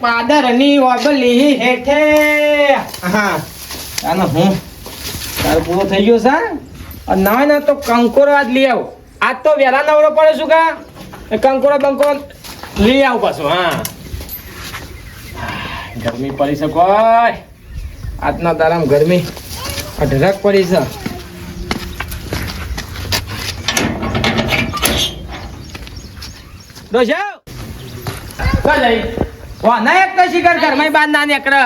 પાદરની ઓબલી હેઠે. હા આનો હું. તારો પૂરો થઈ ગયો સા ના ના તો કંકોરો આજ લઈ આવ. આજ તો વેલા નવરો પડે શું કા? કંકોરો બંકોરો લઈ આવ પાછો હા. ગરમી પડી છે કોઈ. આજના તારામ ગરમી અઢળક પડી છે. ડોશા કા જઈ વા ના એક તો શિકાર ઘરમાં બાદ ના નીકળે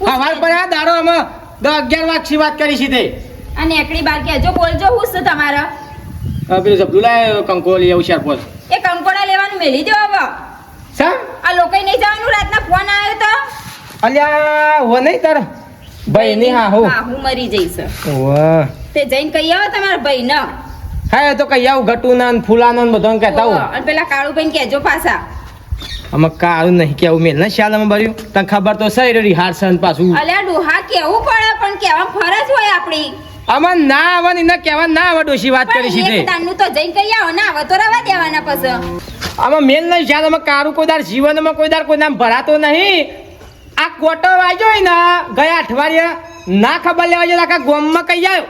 હવાર પર આ દાડો અમે દસ અગિયાર વાગથી વાત કરી તે અને એકડી બાર કહેજો બોલજો હું છે તમારા? પેલું જબલું લાય કંકોર લઈ આવું ચાર એ કંકોડા લેવાનું મેલી દો હવે. સા? આ લોકોએ નહીં જવાનું રાતના ફોન આવ્યો તો. અલ્યા હો નહીં તાર. ભાઈ ની હા હો. હું મરી જઈશ. વાહ. તે જઈને કહી આવો તમારા ભાઈ ન હા તો કહી આવું ગટુ ના ફૂલાનો ને કહેતા હું અને પેલા કાળુ કેજો પાછા. અમે કાળું નહીં કેવું મેલ ના શાલ અમે ભર્યું? તને ખબર તો સહી હાર હારસન પાછું. અલ્યા ડોહા કેવું પડે? પણ કેવા ફરજ હોય આપણી. અમે ના આવવાની ના કેવા ના આવે ડોશી વાત કરી છે તે. તાનું તો જઈને કહી આવો ના આવે તો રવા દેવાના પછી. આમાં મેલ નહીં શાલ અમે કારું કોઈ દાર જીવનમાં કોઈ દાર કોઈ નામ ભરાતો નહીં. આ કોટો વાગ્યો હોય ને ગયા અઠવાડિયે ના ખબર લેવા જાય આખા ગોમમાં કહી આવ્યો.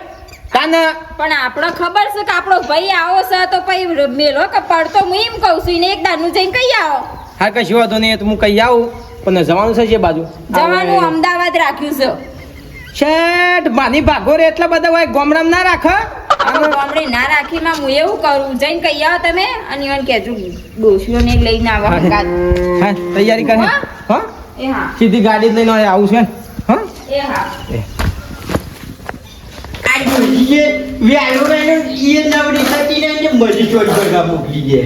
પણ આપણો ખબર છે કે આપણો ભાઈ આવો છે તો પછી મેલો કે પડતો હું એમ કહું છું એને એક દાનનું જઈને કહી આવો. હા કશું વાંધો નહીં તો હું કહી આવું પણ જવાનું છે જે બાજુ. જવાનું અમદાવાદ રાખ્યું છે. શેઠ માની ભાગો રે એટલા બધા હોય ગોમડામ ના રાખે ગોમડે ના ના રાખીમાં હું એવું કરું જઈને કહી આવો તમે અને એને કહેજો ડોશીઓને લઈને આવો હા તૈયારી કરે હા? એ હા. સીધી ગાડી લઈને આવું છે હા? એ હા. આ ડોશીએ વ્યાલો વેલો ઈ નવરી થતી ને એને મરી ચોટ ભરવા મોકલી દે.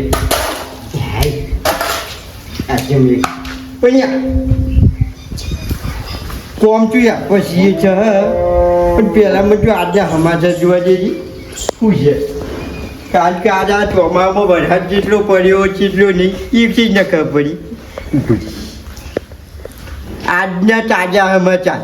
આ કેમ એક પણ કોમ યા પછી છે પણ પહેલામાં જો આજે સમાચાર જોવા જઈએ શું છે કારણ કે આજે આ ચોમામાં વરસાદ જેટલો પડ્યો જેટલો નહીં એ ચીજ ન ખબર પડી આજના તાજા સમાચાર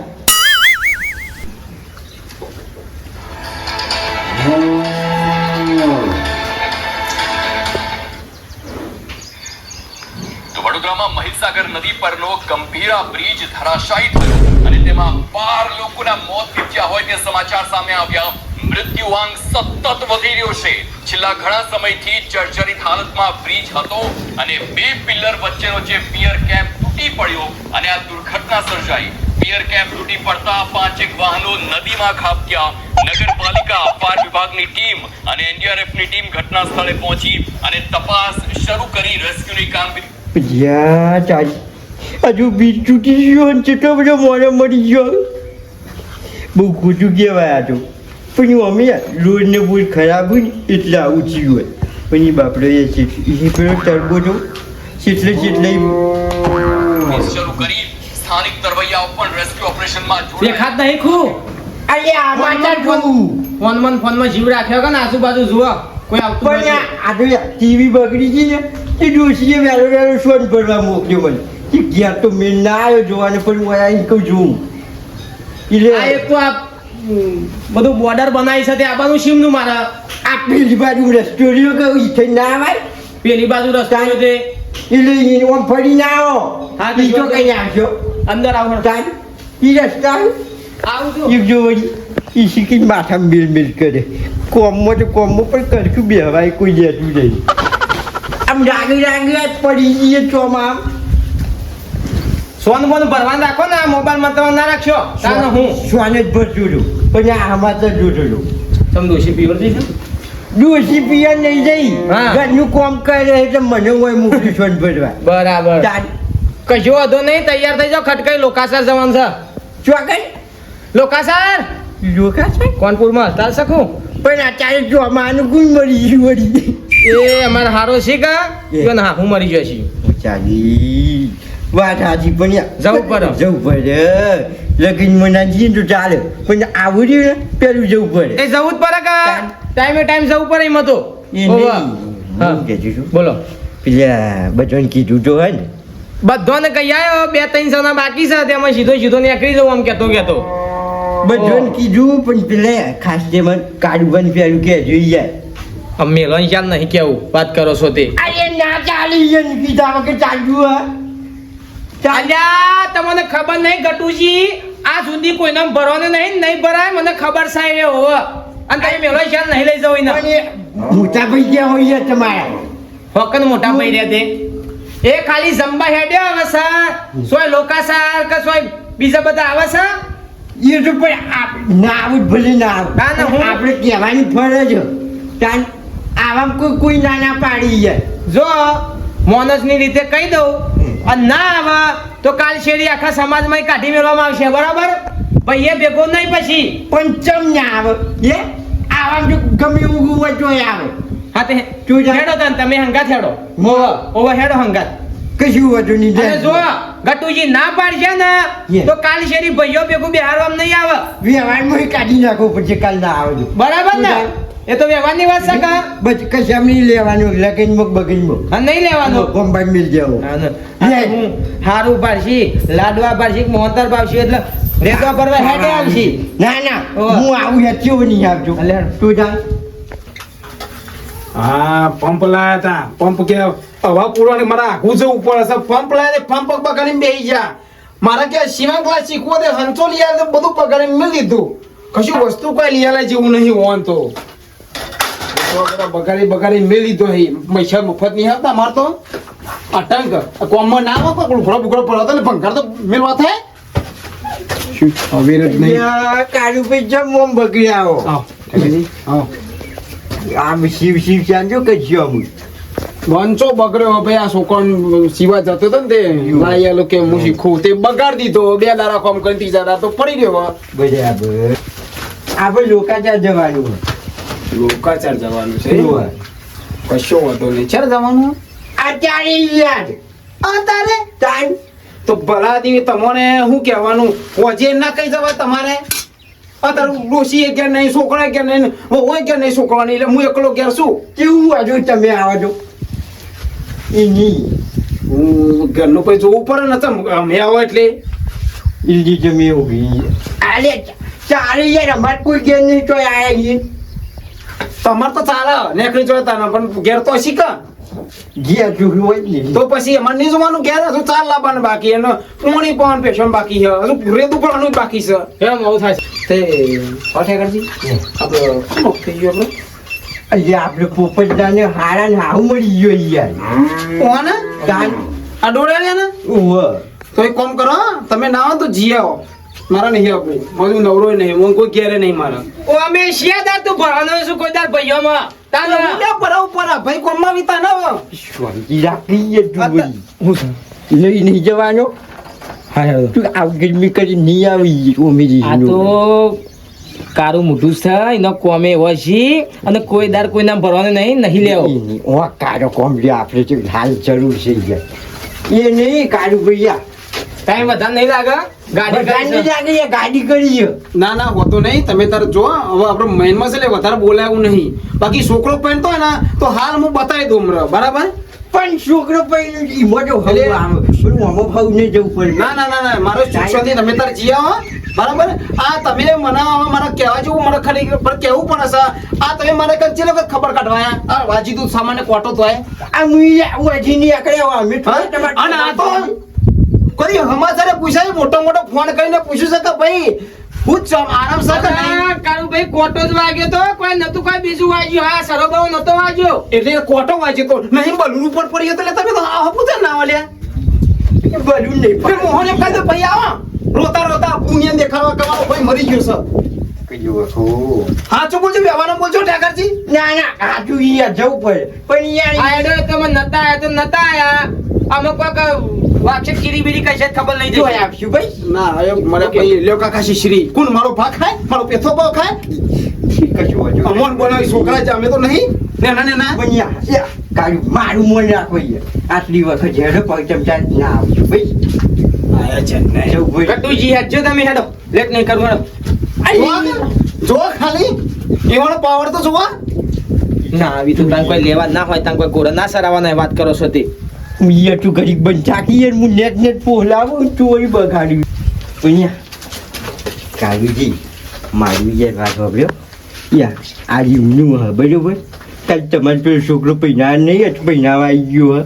મહીસાગર નદી પરનો ગંભીરા બ્રિજ ધરાશાયી થયો. અને તેમાં બાર લોકોના મોત નીપજ્યા હોય તે સમાચાર સામે આવ્યા. મૃત્યુઆંક સતત વધી રહ્યો છે. છેલ્લા ઘણા સમયથી જર્જરિત હાલતમાં બ્રિજ હતો અને બે પિલ્લર વચ્ચેનો જે પિયર કેમ્પ તૂટી પડ્યો અને આ દુર્ઘટના સર્જાઈ. પિયર કેમ્પ તૂટી પડતા પાંચેક વાહનો નદીમાં ખાબક્યા. નગરપાલિકા ફાયર વિભાગની ટીમ અને એનડીઆરએફની ટીમ ઘટના સ્થળે પહોંચી અને તપાસ શરૂ કરી. રેસ્ક્યુની કામગીરી ચાલી. હજુ બીજ તૂટી ગયો ને કેટલો બધો મોડો મળી ગયો. બહુ ખોટું કહેવાય આ તો. પણ અમે રોડ ને બોલ ખરાબ હોય ને એટલે આવું થયું હોય. પણ એ બાપડો એ છે. એ પેલો ટર્બો તો છેટલે છેટલે શરૂ કરી સ્થાનિક તરવૈયાઓ પણ રેસ્ક્યુ ઓપરેશનમાં જોડાયા. દેખાત નહીં ખું. અરે આમાં જોવું ફોનમાં ફોનમાં જીવ રાખ્યો કે ને? આજુબાજુ જુઓ. કોઈ આવતું પણ. આ ટીવી બગડી ગઈ ને એ ડોશીએ વહેલો વહેલો શોધ ભરવા મોકલ્યો મને કે ઘેર તો મેં ના આવ્યો જોવાને પણ હું આવીને કહું જોઉં એટલે આ એક તો આ બધું બોર્ડર બનાવી છે તે આબાનું શીમનું મારા. આ પેલી બાજુ રેસ્ટોરિયો કહું ઈ થઈ ના આવે પેલી બાજુ રસ્તા છે તે. એટલે ઓમ ફરી ના આવો. હા, તો ઈ તો કઈ આવજો. અંદર આવો. તાન ઈ રસ્તા આવું. છું ઈ જો ઈ શીખી માથામાં મિલ મિલ કરે. કોમમાં તો કોમમાં પણ કરકું બેહવાય કોઈ જતું નહીં. આમ જાગી જાગી પડી જઈએ ચોમાં સોન બોન ભરવાનું રાખો ને આ મોબાઈલમાં તમે ના રાખશો. તાને હું? શ્વાને જ ભરજું છું પણ આ આમાં તો જોતો છું તમે દોશી પીવર જઈશ ડોસી પિયા નહીં જઈ. ઘરનું કામ કરે એટલે મને હોય મોકલી સોન ભરવા. બરાબર. કશો વાંધો નહીં તૈયાર થઈ જાઓ ખટકાઈ લોકાસર જવાનું છે. ચોકઈ? લોકાસર? લોકાસર? કોનપુરમાં હતા શકું પણ અત્યારે ચોમાનું ગુણ મળી વળી. એ અમારે હારો છે કા. ના હું મરી જઈશ ચાલી વાત હાજી પણ જવું પડે. જવું પડે લગીન મના તો ચાલે. પણ આવું ને પેલું જવું પડે. એ જવું જ પડે કા? ટાઈમે ટાઈમ જવું પડે એમાં તો છું બોલો. પેલા બધાને કીધું તો હે ને. બધાને કહી આવ્યો બે ત્રણ જણા બાકી છે તેમાં સીધો સીધો નીકળી જવું આમ કેતો કેતો બધાને કીધું પણ પેલા ખાસ તે મને કાઢું બંધ પેલું કે જોઈ જાય. મેલન ચાલ નહીં કેવું? વાત કરો છો તે. અરે ના ચાલી એને કીધા વગર ચાલ્યું હા. ચાલ્યા તમને ખબર નહીં ગટુજી? આ સુધી કોઈને ભરવાનું નહીં નહીં ભરાય મને ખબર સાહેબ રે હોવ અને તમે મેલો ખ્યાલ નહીં લઈ જાવ એના? મોટા ભાઈ ક્યાં હોય તમારા. ફકત મોટા ભાઈ રહ્યા તે. એ ખાલી જંબા હેડ્યો આવે સર સોય લોકાસાર કે સોય બીજા બધા આવે છે? એ તો પણ ના આવું ભલે ના આવું આપણે કહેવાની ફરજ. તાન આવા કોઈ કોઈ ના ના પાડી જાય જો મોનસની રીતે કહી દઉં અને ના આવે તો કાલ શેરી આખા સમાજમાં કાઢી મેળવામાં આવશે. બરાબર? ભાઈ એ ભેગો નહીં પછી. પંચમ ચમ ના આવે. એ? આવા જો ગમે એવું હોય તોય આવે. હા તે તું. હેડો તને તમે હંગાત હેડો. મોવા ઓવર હેડો હંગાત. કશું વધુ નહીં જાય જો. ગટુજી ના પાડશે ને તો કાલ શેરી ભાઈઓ ભેગું બિહારવામાં નહીં આવે. વ્યવહારમાં કાઢી નાખો પછી કાલ ના આવે બરાબર ને? તું એ તો વ્યવહારની વાત છે કા? બસ કશામ નહીં લેવાનું લગનમાં બગનમાં હા નહીં લેવાનું? કોમ્બાઈન મિલ જાવ. હા, ને. હું હારું પાડશી લાડવા પાડશી મોહતર પાડશી એટલે રેતવા પરવા હેડે આવશી. ના ના હું આવું હેચ્યું નહીં આવજો. એટલે તું જા. હા પંપ લાયા તા પંપ કે હવા પૂરવાની મારા આખું જવું ઉપર હશે. પંપ લાયા પંપ પકડીને બેસી જા. મારા કે સીમા ક્લાસ શીખવો તે હંચો લઈ બધું પકડીને મેં દીધું. કશું વસ્તુ કોઈ લઈ જેવું નહીં હોન તો. બગાડી બગાડી મેં લીધો હે. પૈસા મફત નહીં આવતા માર તો. અટંક કોમમાં ના આવો કોઈ ઉઘડો બુઘડો પડો ને ભંગાર તો મેળવા થાય. શું હવે જ નહીં. કાળુ ભાઈ જમ ઓમ બગડી આવો આમ શિવ શિવ ચાંજો કચ્યો અમુક. વંચો બગડ્યો ભાઈ આ છોકરો સિવા જતો હતો ને તે લાયેલો કે હું શીખું તે બગાડ દીધો બે દાડા કોમ કરી ત્રીજા દાડા તો પડી ગયો ભાઈ આપણે લોકાચાર જવાનું લોકાચાર જવાનું છે. કશો વાંધો નહીં. ચાર જવાનું? અત્યારે યાદ અત્યારે? તાન. તો ભલા દીવી તમને શું કહેવાનું? હોજે ના કહી જવા તમારે? અત્યારે ડોશી એ નહીં છોકરા ઘેર નહીં હોય ઘેર નહીં છોકરા નહીં એટલે હું એકલો ઘેર છું. કેવું હજુ તમે આવો છો? એની હું ઘરનું પછી જોવું પડે ને તમ અમે આવો એટલે. ઇલ્લી જમી ઊભી. અરે ચાલે યાર અમારે કોઈ ઘેર નહીં તો આ તમારે તો ચાલે નેકડી જોતા ને પણ ઘેર તો શીખા. ઘેર જોયું હોય ને તો પછી અમારે નહીં જોવાનું? ઘેર હજુ ચાલ લાવવાનું બાકી. એનો પોણી પણ પેશન બાકી છે. હજુ રેતું પડવાનું બાકી છે. એમ આવું થાય તે અઠે કરજી. આપણે શું થઈ ગયું આપણે અલ્યા આપણે પોપટદાને હારા ને હાવ મળી ગયો યાર. કોને આ ડોળ્યા ને? ઓહ તો એક કામ કરો હા, તમે ના આવો તો જીયા આવો મારા નહીં આપવું મારું નવરો નહીં હું કોઈ ઘેરે નહીં મારા. ઓ અમે શિયા દાર તું ભરાનો છું કોઈ દાર ભાઈઓમાં તાન પરાવ પરા ભાઈ કોમમાં વિતા ના આવો. રાખી. લઈ નહીં જવાનો. હા તું આવ કરી નહીં આવી ઉમેરી આ તો કારું મોટું છે એનો કોમે એવો છે અને કોઈ દાર કોઈ નામ ભરવાનું નહીં નહીં લેવો. ઓ કારો કોમ રે આપણે હાલ જરૂર છે એ નહીં કારું ભૈયા. ટાઈમ વધારે નહીં લાગે. ગાડી ગાડી લાગે ગાડી કરી ના ના હોતો નહીં. તમે તાર જો હવે આપણે મહિનમાં છે વધારે બોલાવું નહીં. બાકી છોકરો પહેરતો હોય ને તો હાલ હું બતાવી દઉં બરાબર? પણ છોકરો પહેર્યો એમાં હવે આમ ભાવ નહીં જવું પડે. ના ના ના ના મારો શિક્ષણથી તમે તાર જી આવો બરાબર? આ તમે મને મારા કહેવા જેવું મને ખરી પણ કેવું પણ હશે. આ તમે મને કચ્છી લોકો ખબર કાઢવા આયા? આ વાજી તું સામાન્ય કોટો તો આ મુઈ હજી આકડે આવો. અમે હા? અને આ તો કોઈ સમાચારે પૂછાય મોટો મોટો ફોન કરીને પૂછ્યું છે કે ભાઈ હું આરામ આ કાળું ભાઈ કોટો જ વાગ્યો તો. કોઈ નતું કોઈ બીજું વાગ્યું. હા સરોબરો નતો વાગ્યો. એટલે કોટો તો નહીં બલૂન ઉપર પડી એટલે તમે તો આ પૂછે ના વાલ્યા બલૂન નહીં પણ મોહન એમ ભાઈ આવો. રોતા રોતા પુણ્ય દેખાવા કમાવો ભાઈ મરી ગયો સર. સાચું બોલજો વ્યવહારમાં બોલજો ઠાકરજી. ના ના આજુ યાર જવું પડે. પણ યાર આ તમે નતા આયા તો નતા આયા. અમે કોઈક વાક્ષે કીરી બીરી કઈ છે ખબર નહીં જોઈ આપશું ભાઈ. ના હવે મને ભાઈ લ્યો કાકા શ્રી. કોણ મારો ભાગ ખાય? મારો પેથો ભાવ ખાય? કશું વાંધો અમોન બોલાવી છોકરા છે અમે તો નહીં. નેના નેના પણ યાર, યાર, કાળું મારું મન રાખો આટલી વખત હેડો પગ ચમચા ના આવશું ભાઈ. આયા છે ને. ગટુજી હેડજો તમે હેડો. લેટ નહીં કરવાનો. જોવા ખાલી. એવાનો પાવર તો જોવા ના આવી તો તાન કોઈ લેવા ના હોય તાન કોઈ ગોળા ના સરાવાના વાત કરો છો તે. યાર તું ઘડીક બંધ યાર હું નેટ નેટ પોહલાવું ચોરી બગાડ્યું. અહીંયા. કાળુજી મારું યાર વાત વાપર્યો. યા આ રીમનું હા બરોબર? કાલ તમારે પેલો છોકરો પૈના નહીં જ પૈનાવા આવી ગયો હા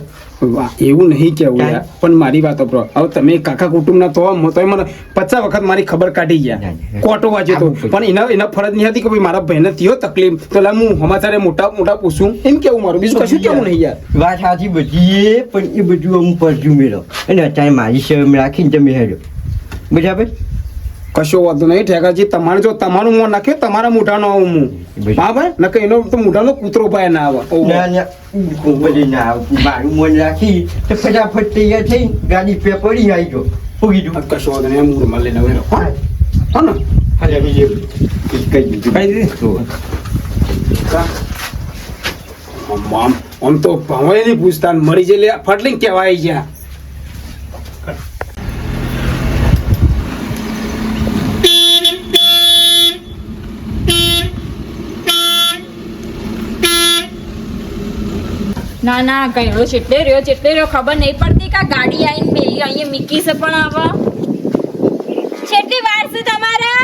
એવું નહીં કેવું યાર. પણ મારી વાત સાંભળો. હવે તમે કાકા કુટુંબના તો આમ તોય મને પચાસ વખત મારી ખબર કાઢી ગયા. કોટો વાંચ્યો તો. પણ એના એના ફરજ નહીં હતી કે ભાઈ મારા ભાઈને થયો તકલીફ. તો લા હું સમાચારે મોટા મોટા પૂછું. એમ કેવું મારું? બીજું કશું કેવું નહીં યાર? વાત સાચી બધી એ પણ એ બધું અમુક પરજુ મેળો અને અત્યારે મારી શરમ રાખીને તમે હેડો. બરાબર? કશો વાંધો નહીં ઠેકાજી તમારે જો તમારું મોં નાખે તમારા મોઢાનો આવું હું ભાઈ. નકે એનો તો મોઢાનો કૂતરો ભાઈ ના આવે. ના. મારું મોં રાખી તો ફટાફટ તૈયાર થઈ ગાડી પે પડી આવી જો ફૂગી જુ કશો વાંધો નહીં હું રૂમાલ લઈને આવું. હો? હો ને હાલે બીજે કઈ દીધું કઈ દીધું? આમ તો ભાવે નહીં પૂછતા મરી મરી જઈ ફટલી કહેવાય ગયા ના ના કઈડો ચેટલે રહ્યો ચેટલે રહ્યો ખબર નહીં પડતી કે ગાડી આવીને મેલી અહીંયા મીકી છે પણ આવા. છેટલી વાર છે તમારા?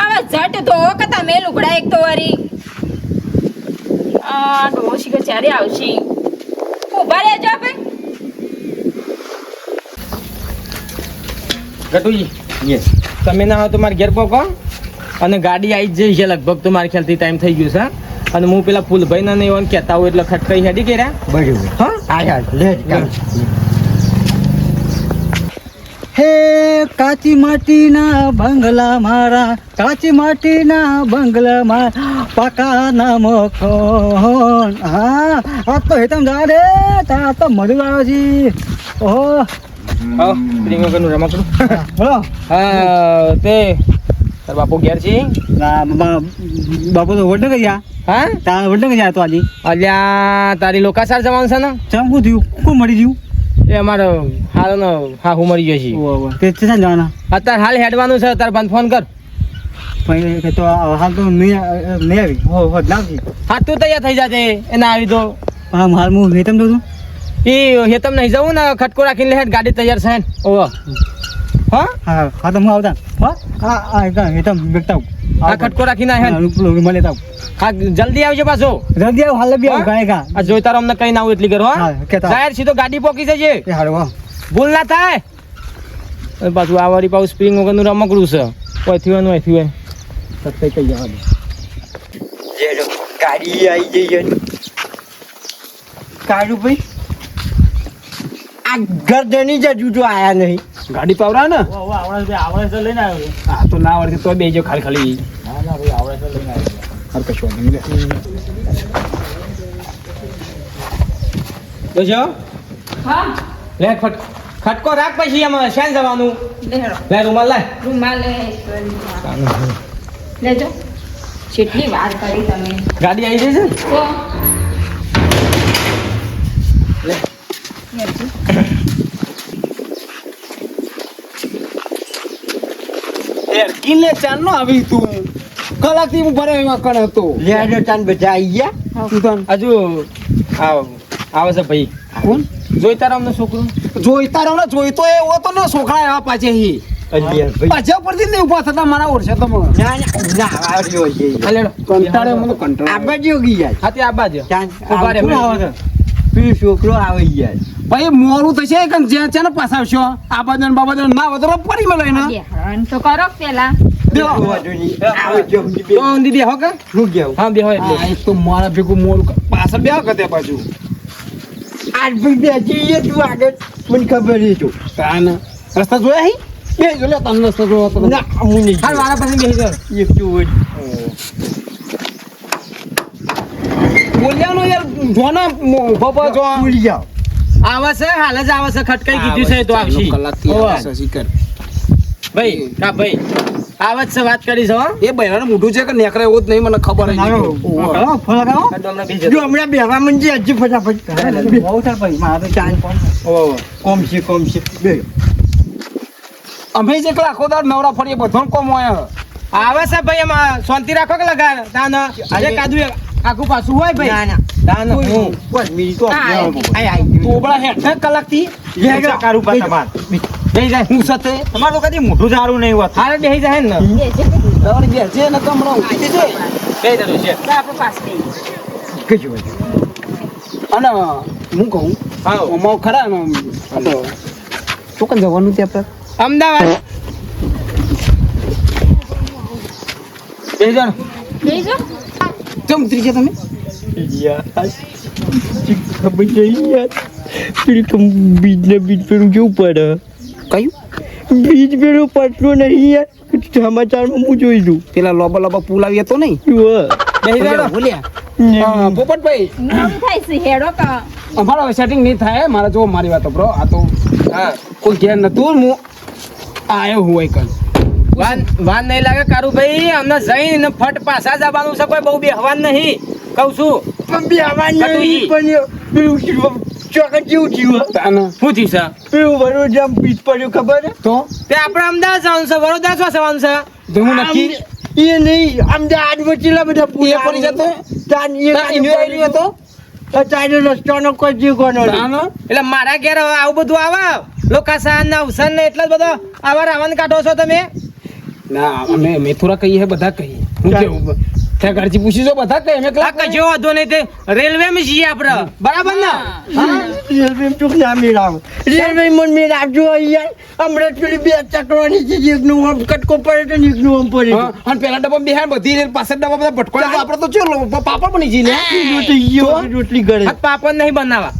હવે ઝટ તો કે તમે લુગડા એક તો વરી આ ડોશી કે ચારે આવશે. ઊભા રહેજો ભાઈ ગટુજી યસ. તમે ના હો તો મારા ઘેર પહોંચો. અને ગાડી આવી જ જઈ છે લગભગ તો મારા ખ્યાલથી ટાઈમ થઈ ગયું છે. અને હું પેલા ફૂલભાઈ ના નહીં કહેતા હોય એટલે ખટકાઈ હેડી કર્યા બરાબર. હા? લે હે કાચી માટીના બંગલા મારા કાચી માટીના બંગલા મારા પાકાના મખણ હા આ તો હેતમ જા રે તા તો મધુ આવ્યો છે ઓહો. આવ વગરનું રમકડું. બોલો. હા તે તાર બાપુ ઘેર છે? ના બાપુ તો વડે ગયા. હા? તા વડે ગયા તો આજી. અલ્યા તારી લોકાસાર જવાનું છે ને? ચમ શું થયું? કોણ મળી ગયું? એ અમારો હાલ નો હા હું મરી ગયો છે. તે છે જવાના? અત્યારે હાલ હેડવાનું છે તાર બંધ ફોન કર. તો હાલ તો નહીં નહીં આવી. હો હો લાવજી હા તું તૈયાર થઈ જાજે એના આવી તો હા હાલ હું હેતમ તો છું. એ હેતમ નહીં જવું ને ખટકો રાખીને લે હેડ ગાડી તૈયાર છે. ઓહો. હા? હા હા તો આવતા. હા? હા હા એકદમ હેતમ બેઠતા હા કટકો રાખીને આ હેડ મળે તાવ. હા જલ્દી આવજો પાછો. જલ્દી આવ હાલ બી આવ ગાય ગાયકા આ જોઈ અમને કઈ ના આવું એટલી કરો હા, જાહેર સીધો ગાડી પોકી જજે. એ હારું હા. ભૂલ ના થાય. પાછું આ વાળી પાછું સ્પ્રિંગ વગરનું રમકડું છે. ઓયથી હોય ને ઓયથી હોય. સત્તાઈ કઈ જવા દે જેનો ગાડી આવી જઈ છે. કાળુ ભાઈ આ ગરદની જ તો આયા નહીં. ગાડી પાવરા ને? આવડે આવડે તો લઈને આવ્યો હા તો ના આવડે તો બેજો ખાલી ખાલી. ના ના ભાઈ આવડે તો લઈને આવ્યો હર કશો વાંધો નહીં લે. જોજો હા. લે ફટ ખટકો રાખ પછી એમાં શેન જવાનું? લે રૂમાલ લે રૂમાલ. લેજો કેટલી વાર કરી તમે. ગાડી આવી જશે ને કિલ્લે ચાલ નો આવી તું કલાકથી હું ભરે એમાં કણ હતો. લેડો તાન બધા આવી ગયા. તું તન હજુ આવ આવે છે ભાઈ. કોણ? છોકરું. ને જોઈતો તો ને છોકરા એવા પાછે હી. પાછા પરથી નહીં ઊભા થતા મારા ઓરસે તમે ના ના ના છે. હા કંટાળે મને કંટાળે આ બાજુ ગયા હા તે આ બાજુ ઊભા રહે આવતું આવે? છે. પેલો છોકરો આવે યાર ભાઈ મોરું થશે કે જ્યાં છે ને પાછાવશો આ બાજુ ને બાબા ના વધારો પડી મળે ને બેહરણ તો કરો પેલા. બેહો. વાંધો નહીં. આવે છે, સમજી બે. તો દીદી હો કે? શું કહેવું? હા બે એટલે. તો મારા ભેગું મોરું પાછળ બે કતે બાજુ. આજ ભાઈ બેસી ગયા તું આગળ. મને ખબર છે તો તાન. રસ્તા જોયા હી? બે જો લે તને રસ્તા જોયો તો. ના હું નહીં હાલ મારા પાસે બેસી જાઓ. એક તો બોલ્યાનો યાર જો ને ઊભો પર જો ભૂલી જાઓ. આવે છે હાલ જ આવે છે ખટકાઈ કીધું છે તો આવશે કલાકથી આવશે શિખર. ભાઈ કા ભાઈ આ જ છે વાત કરી છો એ બહેરાનું મોઢું છે કે નેકરે એવું જ નહીં મને ખબર જ હાલો ફોન લગાવો. હમણાં જો બેહવા મંજી હજી ફટાફટ. બહુ ચાલ ભાઈ મારે તો ફોન કોમ છે કોમ છે. બે. અમે જે કલા આખો દાડ નવરા ફરીએ બધો કોમ હોય આવે છે ભાઈ એમાં શાંતિ રાખો કે લગા તાન આજે કાદુ આખું પાછું હોય ભાઈ. ના ના. દાન હું. બસ મિનિટ તો હા, આઈ આઈ તોબડા હેઠ કલાકથી લેજો. કારું પાછા તમાર બેસી જાય. હું સાથે? તમારું તો કદી મોઢું સારું નહીં હોત. હારે બે જાય ને? છે છે આપણે પાસે કશું અને હું કહું હા. અમાવ ખરા ને તો ચોકન જવાનું છે આપણે અમદાવાદ. બે જણ બેજો કેમ ઉતરી છે તમે? યાર ખબર નહીં યાર. પેલી બીજ ને બીજ પેલું કેવું પડે? બીજ પેલું પડતું નહીં યાર. સમાચારમાં હું જોઈ લઉં. પેલા લોબા લોબા પુલ આવી હતો નહીં? પોપટભાઈ. અમારા સેટિંગ નહીં થાય મારા જો મારી વાતો બ્રો આ તો હા કોઈ ઘેર નતું હું આયો હું એક વાન વાન નહીં લાગે કારુભાઈ અમને જઈને ફટ પાછા જવાનું છે કોઈ બહુ બેહવાન નહીં. કહું છું. પણ બે નહીં પણ ચોકન કેવું થયું તાને શું થયું પેલું વડોદરા બીચ પડ્યું ખબર? તો? તે આપણે અમદાવાદ જવાનું છે. વડોદરા શું જવાનું છે? તો હું નક્કી? એ નહીં અમદાવાદ ચેલા બધા એ પડી જતો? તાન એ તાન હતો? તારે રસ્તાનો કોઈ જીવ કોનો એટલે મારા ઘેર હવે આવું બધું આવે? લોકાસાન ને અવસાન ને એટલા જ બધો આવા રાવણ કાઢો છો તમે? ના અમે મેથુરા કહીએ બધા કહીએ. હું કેવું? ત્યાં ઘરથી પૂછી જો બધા કહીએ અમે કલાક કશો વાંધો નહીં તે રેલવે માં જઈએ આપણે. બરાબર ને? રેલવે ચૂક ના મેળાવ રેલવે મન મેળાવજો યાર હમણાં પેલી બે ચક્રની છે એકનું આમ કટકો પડે તો ને એકનું આમ પડે હા, અને પેલા ડબ્બા બેહાર બધી રેલ પાસે ડબ્બા બધા ભટકો તો આપણે તો ચલો પાપડ બની જઈએ રોટલી ગળે. પાપડ નહીં બનાવવા.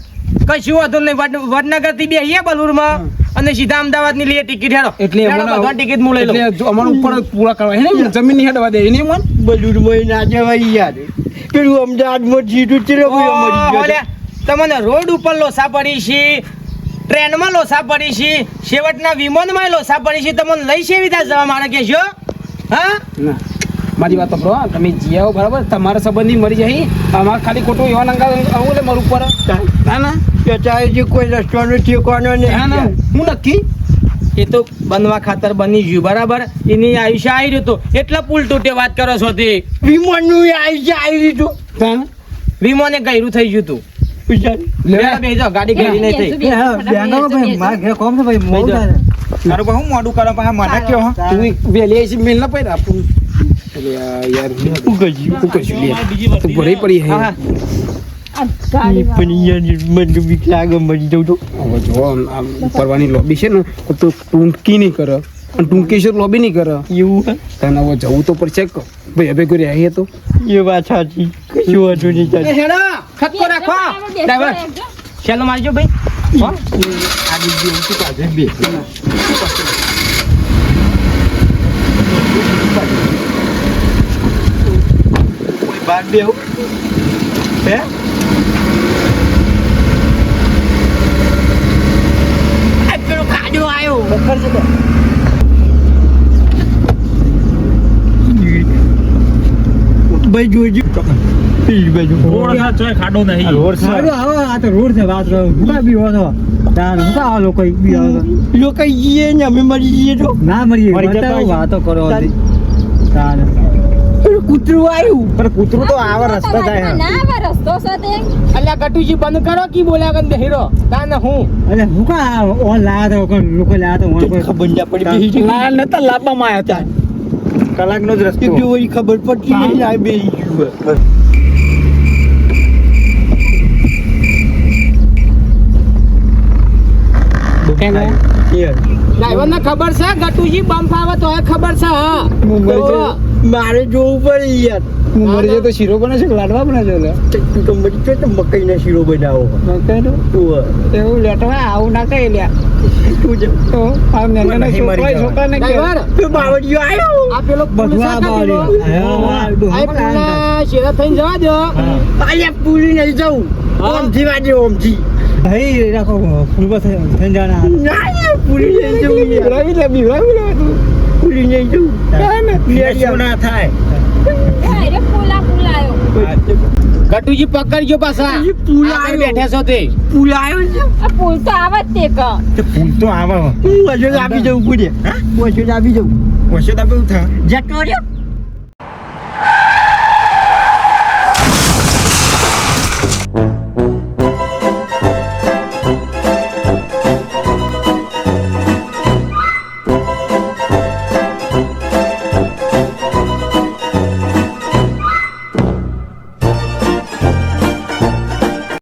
કશું વાંધો નહીં. વડ- વડનગરથી બેહીએ બલુરમાં અને સીધા અમદાવાદની લઈએ ટિકિટ. હેડો એટલે બધા ટિકિટ હું લઈ લઉં. અમારું ઉપર પૂરા કરવા. હે ને જમીનની હેડવા દે એને મન બલૂરમાં ના જવાય યાર. પેલું અમદાવાદમાં ગયો લે, તમને રોડ ઉપર લોસા પડી છે ટ્રેનમાં લોસા પડી છે છેવટના વિમાનમાં લોસા પડી છે. તમને લઈ છે વિધા જવા મારે કે છો? હા? મારી વાત બ્રો તમે જી આવો બરાબર. તમારા સંબંધી મરી જાય. અમારે ખાલી ખોટું એવા નંગા આવું લે મારું ઉપર. ના ના. કે ચાહે જે કોઈ રસ્તાનો ઠેકાનો ના ના નહીં હું નક્કી? એ તો બનવા ખાતર બની ગયું બરાબર? એની આયુષ્ય આવી રહ્યું હતું એટલે પુલ તૂટે વાત કરો છો તે. વિમાનનું એ આવી આવી રીતું તાન વિમાને ગયરું થઈ ગયું હતું. ગાડી ગયરી નહીં થઈ. એ હા બેંગો ભાઈ મારા ઘરે કોમ છે ભાઈ મોડું. તારું બહુ મોડું કરો પાછા મને કયો હો? તું વેલી છે મેલ ના પડ્યા આપણું એટલે આ યાર કરશું શું કરશું લે. તો ભરી પડી હે હા, પણ યાર મને બીક લાગે મરી જાઉં તો. હવે જો આમ આમ લોબી છે ને તો ટૂંકી નહીં કરે. અને ટૂંકી છે લોબી નહીં કરે. એવું તને હવે જવું તો પડશે ભાઈ હવે કોઈ રહે તો? એ વાત સાચી. કશું વાંધો નહીં એ ચાલે હેડો, ખટકો રાખો. ડ્રાઈવર ચાલો મારજો ભાઈ. હો? આગળ જેવું તો બે બાર હે આ પેલો ખાડો ભાઈ આવો આ તો રોડ છે વાત તાર લોકો બી લોકો જઈએ ને અમે મરી જઈએ તો. ના મરી મરી જતા બતાવો હોય. વાતો કરો તારી- કૂતરું આવ્યું. પણ કૂતરું તો આવા રસ્તા થાય રસ્તો સાથે? અલ્યા કટુજી બંધ કરો કી બોલ્યા ગંદે હીરો તા ને હું. અલે હું કા ઓન લાયા તો લોકો લાયા તો ઓન કોઈ ખબર ના પડી ન તા લાબા માં આયા તા. કલાક નો જ રસ્તો. જો વળી ખબર પડતી નહીં આ બે ખબર છે? ગટુજી બમ ફાવે તો ખબર છે હા. હું. મરી જોવું પડે યાર. હું મરી જાય તો શીરો બને છે લાડવા બને છે તું તો મરી જાય તો મકાઈના શીરો બનાવો. ઉવ્વ. એવું લેટવા આવું ના કહી લ્યા તું જ તો આ નાના છોકરા. છોકરાને કે તું તો બાવળિયો આવ્યો. આ પેલો ભગવા પુલ આ શેરા થઈને જવા દો. અલ્યા પૂરી નહીં જવું જીવા ઓમથી ઓમ ઓમથી. ભાઈ રાખો ફૂલબા થઈ જવાના. ના પૂરી નહીં જવું યાર. બિવડાવી લે બિવડાવી લે તું. પૂરી નહીં જવું ના થાય? ગટુજી પકડજો પાછા. એ પુલ આવ્યો. બેઠા છો તે. પૂલ છે? આ પુલ તો આવે તે ક. તો આવે. હું વજન આવી જવું પૂરે વજન આપી જવું વર્ષે તો કેવું થાય? જતો રહ્યો